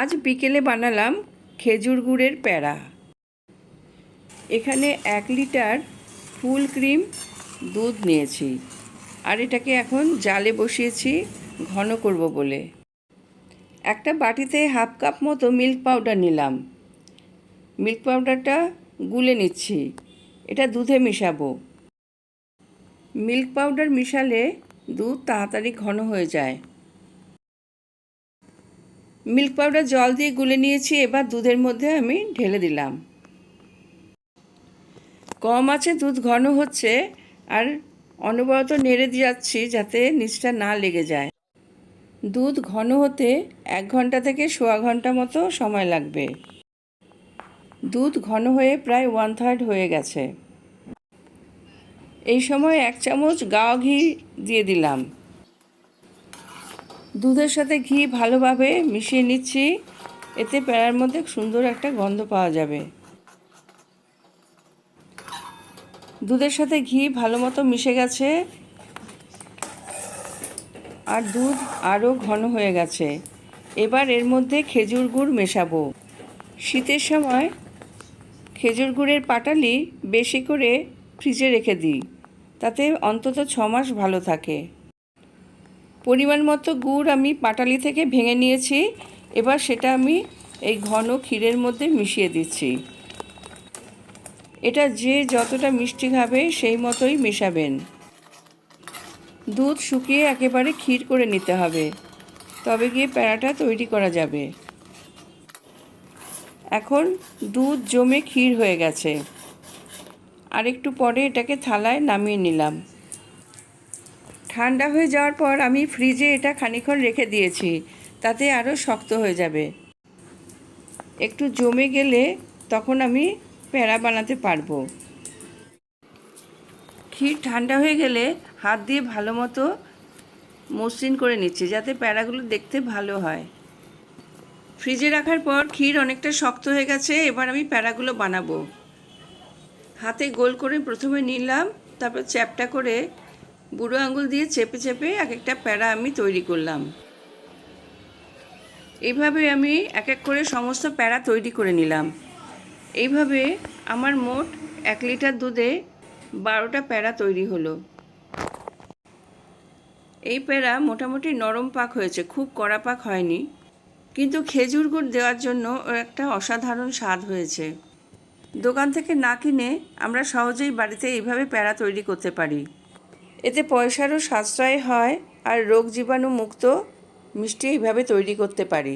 আজ বিকেলে বানালাম খেজুর গুড়ের প্যাড়া এখানে এক লিটার ফুল ক্রিম দুধ নিয়েছি। আর এটাকে এখন জালে বসিয়েছি ঘন করব বলে। একটা বাটিতে হাফ কাপ মতো মিল্ক পাউডার নিলাম। মিল্ক পাউডারটা গুলে নিচ্ছি। এটা দুধে মিশাবো। মিল্ক পাউডার মিশালে দুধ তাড়াতাড়ি ঘন হয়ে যায়। মিল্ক পাউডার জল দিয়ে গুলে নিয়েছি, এবার দুধের মধ্যে আমি ঢেলে দিলাম। কম আছে, দুধ ঘন হচ্ছে, আর অনবরত নেড়ে দিয়ে যাচ্ছি যাতে নিচটা না লেগে যায়। দুধ ঘন হতে এক ঘণ্টা থেকে সোয়া ঘণ্টা মতো সময় লাগবে। দুধ ঘন হয়ে প্রায় ওয়ান থার্ড হয়ে গেছে। এই সময় এক চামচ গাওয়া ঘি দিয়ে দিলাম। দুধের সাথে ঘি ভালোভাবে মিশিয়ে নিচ্ছি। এতে প্যাড়ার মধ্যে সুন্দর একটা গন্ধ পাওয়া যাবে। দুধের সাথে ঘি ভালো মতো মিশে গেছে। আর দুধ আরও ঘন হয়ে গেছে। এবার এর মধ্যে খেজুর গুড় মেশাবো। শীতের সময় খেজুর গুড়ের পাটালি বেশি করে ফ্রিজে রেখে দিই। তাতে অন্তত ছ মাস ভালো থাকে। পরিমাণ মতো গুড় আমি পাটালি থেকে ভেঙে নিয়েছি। এবার সেটা আমি এই ঘন ক্ষীরের মধ্যে মিশিয়ে দিচ্ছি। এটা যে যতটা মিষ্টি খাবে সেই মতোই মেশাবেন। দুধ শুকিয়ে একেবারে ক্ষীর করে নিতে হবে। তবে গিয়ে প্যাড়াটা তৈরি করা যাবে। এখন দুধ জমে ক্ষীর হয়ে গেছে। আর একটু পরে এটাকে থালায় নামিয়ে নিলাম। ঠান্ডা হয়ে যাওয়ার পর আমি ফ্রিজে এটা খানিক্ষণ রেখে দিয়েছি, তাতে আরও শক্ত হয়ে যাবে। একটু জমে গেলে তখন আমি প্যাড়া বানাতে পারব। ক্ষীর ঠান্ডা হয়ে গেলে হাত দিয়ে ভালো মতো মসৃণ করে নিচ্ছি, যাতে প্যাড়াগুলো দেখতে ভালো হয়। ফ্রিজে রাখার পর ক্ষীর অনেকটা শক্ত হয়ে গেছে, এবার আমি প্যাড়াগুলো বানাবো। হাতে গোল করে প্রথমে নিলাম, তারপর চ্যাপটা করে বুড়ো আঙুল দিয়ে চেপে চেপে এক একটা প্যাড়া আমি তৈরি করলাম। এইভাবে আমি এক এক করে সমস্ত প্যাড়া তৈরি করে নিলাম। এইভাবে আমার মোট এক লিটার দুধে বারোটা প্যাড়া তৈরি হলো। এই প্যাড়া মোটামুটি নরম পাক হয়েছে, খুব কড়া পাক হয়নি। কিন্তু খেজুর গুড় দেওয়ার জন্য ওর একটা অসাধারণ স্বাদ হয়েছে। দোকান থেকে না কিনে আমরা সহজেই বাড়িতে এইভাবে প্যাড়া তৈরি করতে পারি। এতে পয়সারও সাশ্রয় হয় আর রোগ জীবাণু মুক্ত মিষ্টি এইভাবে তৈরি করতে পারি।